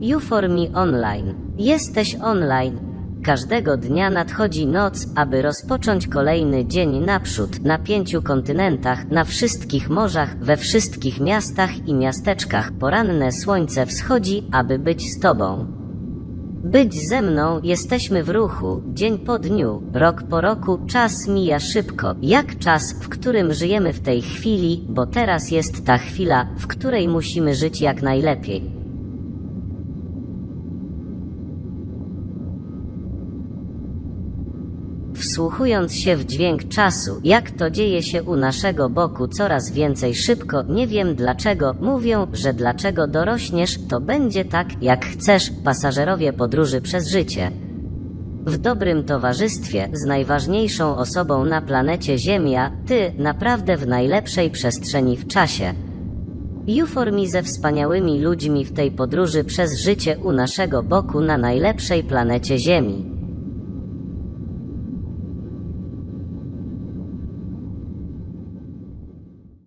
YouForMe Online. Jesteś online. Każdego dnia nadchodzi noc, aby rozpocząć kolejny dzień naprzód, na pięciu kontynentach, na wszystkich morzach, we wszystkich miastach i miasteczkach. Poranne słońce wschodzi, aby być z Tobą. Być ze mną, jesteśmy w ruchu, dzień po dniu, rok po roku, czas mija szybko, jak czas, w którym żyjemy w tej chwili, bo teraz jest ta chwila, w której musimy żyć jak najlepiej. Wsłuchując się w dźwięk czasu, jak to dzieje się u naszego boku coraz więcej szybko, nie wiem dlaczego, mówią, że dlaczego dorośniesz, to będzie tak, jak chcesz, pasażerowie podróży przez życie. W dobrym towarzystwie z najważniejszą osobą na planecie Ziemia, ty naprawdę w najlepszej przestrzeni w czasie. Juformi ze wspaniałymi ludźmi w tej podróży przez życie u naszego boku na najlepszej planecie Ziemi.